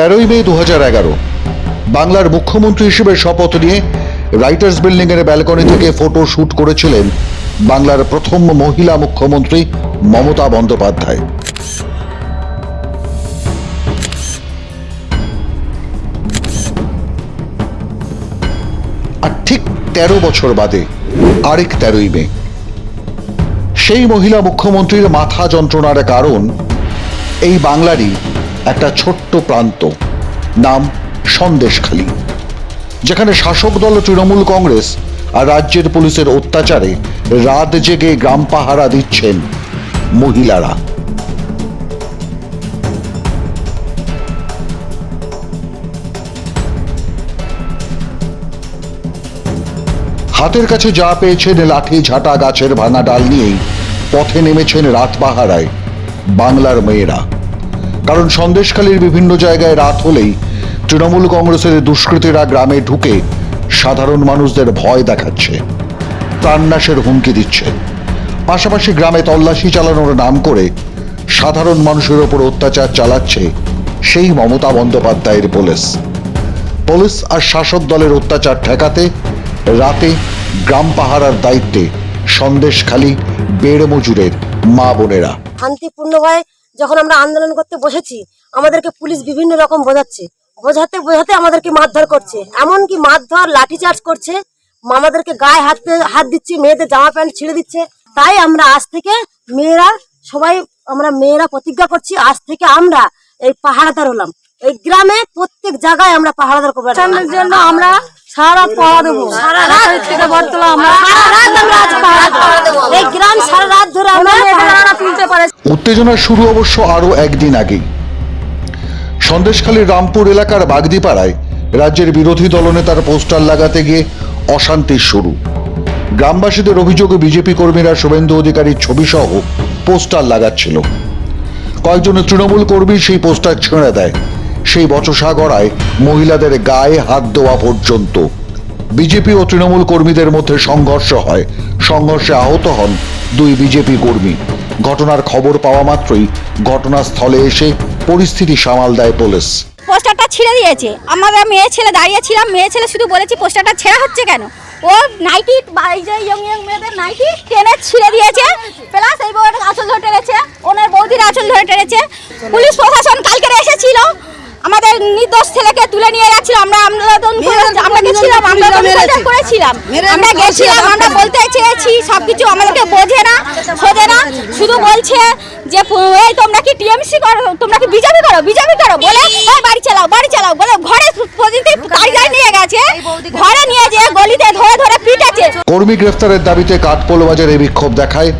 তেরোই মে দু বাংলার মুখ্যমন্ত্রী হিসেবে শপথ নিয়ে রাইটার্স বিল্ডিং এর ব্যালকনি থেকে ফটো শুট করেছিলেন বাংলার প্রথম মহিলা মুখ্যমন্ত্রী মমতা বন্দ্যোপাধ্যায়। আর ঠিক তেরো বছর বাদে আরেক তেরোই মে। সেই মহিলা মুখ্যমন্ত্রীর মাথা যন্ত্রণার কারণ এই বাংলারই একটা ছোট্ট প্রান্ত, নাম সন্দেশখালী, যেখানে শাসক দল তৃণমূল কংগ্রেস আর রাজ্যের পুলিশের অত্যাচারে রাত জেগে গ্রাম পাহারা দিচ্ছেন মহিলারা। হাতের কাছে যা পেয়েছেন লাঠি ঝাঁটা গাছের ভাঙা ডাল নিয়েই পথে নেমেছেন রাত পাহারায় বাংলার মেয়েরা। কারণ সন্দেশখালীর বিভিন্ন জায়গায় রাত হলেই তৃণমূল কংগ্রেসের দুষ্কৃতীরা গ্রামে ঢুকে সাধারণ মানুষদের ভয় দেখাচ্ছে, প্রাণনাশের হুমকি দিচ্ছে। পাশাপাশি গ্রামে তল্লাশি চালানোর নাম করে সাধারণ মানুষের ওপর অত্যাচার চালাচ্ছে সেই মমতা বন্দ্যোপাধ্যায়ের পুলিশ। পুলিশ আর শাসক দলের অত্যাচার ঠেকাতে রাতে গ্রাম পাহারার দায়িত্বে সন্দেশখালী বেড় মজুরের মা বোনেরা। শান্তিপূর্ণভাবে যখন আমরা আন্দোলন করতে বসেছি, আমাদেরকে পুলিশ বিভিন্ন রকম বোঝাচ্ছে। বোঝাতে বোঝাতে আমাদেরকে মারধর করছে। এমনকি মারধর, লাঠিচার্জ করছে। আমাদেরকে গায়ে হাত হাত দিচ্ছে, মেয়েদের জামা প্যান্ট ছিঁড়ে দিচ্ছে। তাই আমরা আজ থেকে মেয়েরা সবাই, আমরা মেয়েরা প্রতিজ্ঞা করছি, আজ থেকে আমরা এই পাহারাদার হলাম। এই গ্রামে প্রত্যেক জায়গায় আমরা পাহারাদার করব। আমরা সারা পাহারা দেবো। সারা রাত থেকে বর্তলা আমরা। সারা রাত আমরা আজ পাহারা দেবো। এই গ্রাম সারা রাত ধরে আমরা পাহারা তুলতে পারে। উত্তেজনার শুরু অবশ্য আরও একদিন আগেই। সন্দেশখালীর রামপুর এলাকার বাগদিপাড়ায় রাজ্যের বিরোধী দলনেতার পোস্টার লাগাতে গিয়ে অশান্তির শুরু। গ্রামবাসীদের অভিযোগে বিজেপি কর্মীরা শুভেন্দু অধিকারীর ছবি সহ পোস্টার লাগাচ্ছিল। কয়েকজন তৃণমূল কর্মী সেই পোস্টার ছেড়ে দেয়। সেই বচসা গড়ায় মহিলাদের গায়ে হাত দেওয়া পর্যন্ত। বিজেপি ও তৃণমূল কর্মীদের মধ্যে সংঘর্ষ হয়। সংঘর্ষে আহত হন দুই বিজেপি কর্মী। ঘটনার খবর পাওয়া মাত্রই ঘটনাস্থলে এসে পরিস্থিতি সামাল দেয় পুলিশ। পোস্টারটা ছিঁড়ে দিয়েছে। আমাদের মেয়ে ছেলে দাঁড়িয়ে ছিলাম, মেয়ে ছেলে শুধু বলেছি, পোস্টারটা ছেঁড়া হচ্ছে কেন? ও নাইটি ইয়ং ইয়ং মেয়েদের নাইটি টেনে ছিঁড়ে দিয়েছে। প্লাস এই বউয়ের আঁচল ধরে টেনেছে, ওনার বৌদির আঁচল ধরে টেনেছে। পুলিশ নির্দোষ ছেলেকে তুলে নিয়ে গেছিল। আমরা আন্দোলন আমরা গেছিলাম প্রতিবাদ করেছিলাম। আমরা গেছিলাম আমরা বলতে চেয়েছি সবকিছু আমাদেরকে বোঝে না শোধে না শুধু বলছে যে এই তোমরা কি টিএমসি করো তোমরা কি বিজেপি করো বিজেপি করো? বলে বাড়ি চালাও বাড়ি চালাও। বলে ঘরে নিয়ে গেছে ঘরে নিয়ে যে গলিতে ধরে ধরে পিটেছে। কর্মী গ্রেফতারের দাবিতে কাঠপোল বাজারে বিক্ষোভ দেখায়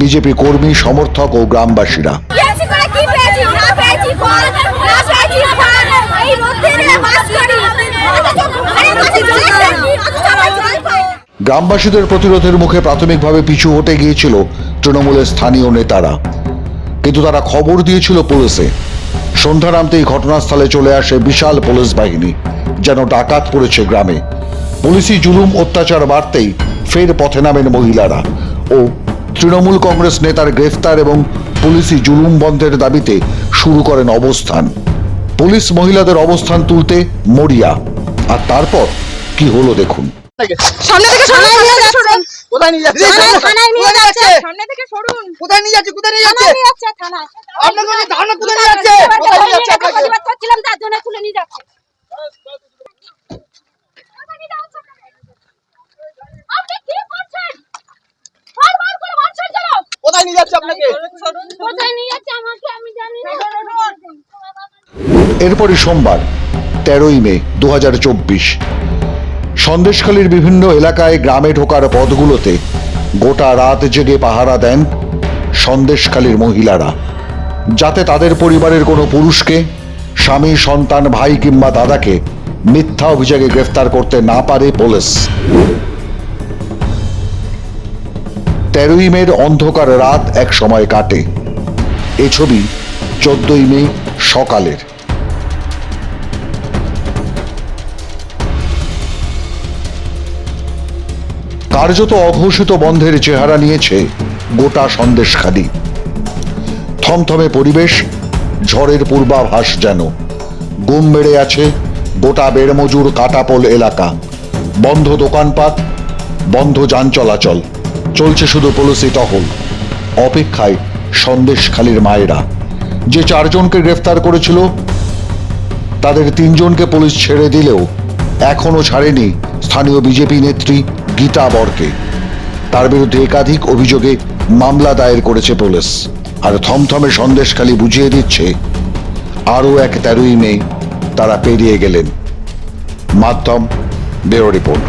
বিজেপি কর্মী সমর্থক ও গ্রামবাসীরা টিএমসি করে কি পেয়েছি না পেয়েছি ফল না পেয়েছি ফল এই রোদ্রে বাস করি অথচ ঘরে বসে জল খাই, অথচ আমরা জল পাই না। গ্রামবাসীদের প্রতিরোধের মুখে প্রাথমিকভাবে পিছু হটে গিয়েছিল তৃণমূলের স্থানীয় নেতারা। কিন্তু তারা খবর দিয়েছিল পুলিশে। সন্ধ্যা নামতেই ঘটনাস্থলে চলে আসে বিশাল পুলিশ বাহিনী, যেন ডাকাত পড়েছে গ্রামে। পুলিশি জুলুম অত্যাচার বাড়তেই ফের পথে নামেন মহিলারা ও তৃণমূল কংগ্রেস নেতার গ্রেফতার এবং পুলিশি জুলুম বন্ধের দাবিতে শুরু করেন অবস্থান। পুলিশ মহিলাদের অবস্থান তুলতে মরিয়া। আর তারপর কি হলো দেখুন। সামনে থেকে সামনে নিয়ে যাচ্ছে কোথায় নিয়ে যাচ্ছে থানায়- নিয়ে যাচ্ছে সামনে থেকে সরুন কোথায় নিয়ে যাচ্ছে কোথায় নিয়ে যাচ্ছে থানায় নিয়ে যাচ্ছে থানায় আপনাকে ধারণা কোথায় নিয়ে যাচ্ছে কোথায় নিয়ে যাচ্ছে প্রতিবাদ করছিলাম তার জন্য তুলে নিয়ে যাচ্ছে আপনি কি করছেন বারবার করে মারছেন কেন কোথায় নিয়ে যাচ্ছে আপনাকে কোথায় নিয়ে যাচ্ছে আমাকে আমি জানি না এরপরই সোমবার তেরোই মে দু হাজার চব্বিশ সন্দেশখালীর বিভিন্ন এলাকায় গ্রামে ঢোকার পথগুলোতে গোটা রাত জেগে পাহারা দেন সন্দেশখালীর মহিলারা। যাতে তাদের পরিবারের কোনো পুরুষকে, স্বামী, সন্তান, ভাই কিংবা দাদাকে মিথ্যা অভিযোগে গ্রেফতার করতে না পারে পুলিশ। তেরোই মের অন্ধকার রাত এক সময় কাটে। এ ছবি চোদ্দই মে সকালের। কার্যত অঘোষিত বন্ধের চেহারা নিয়েছে গোটা সন্দেশখালী। থমথমে পরিবেশ, ঝড়ের পূর্বাভাস যেন। গুম বেড়ে আছে গোটা বেড়মজুর কাটাপোল এলাকা। বন্ধ দোকানপাট, বন্ধ যান চলাচল। চলছে শুধু পুলিশি টহল। অপেক্ষায় সন্দেশখালীর মায়েরা। যে চারজনকে গ্রেফতার করেছিল, তাদের তিনজনকে পুলিশ ছেড়ে দিলেও এখনও ছাড়েনি স্থানীয় বিজেপি নেত্রী গীতা বরকে। তার বিরুদ্ধে একাধিক অভিযোগে মামলা দায়ের করেছে পুলিশ। আর থমথমে সন্দেশখালি বুঝিয়ে দিচ্ছে, আরও এক তেরোই মে তারা পেরিয়ে গেলেন। মাধ্যম, ব্যুরো রিপোর্ট।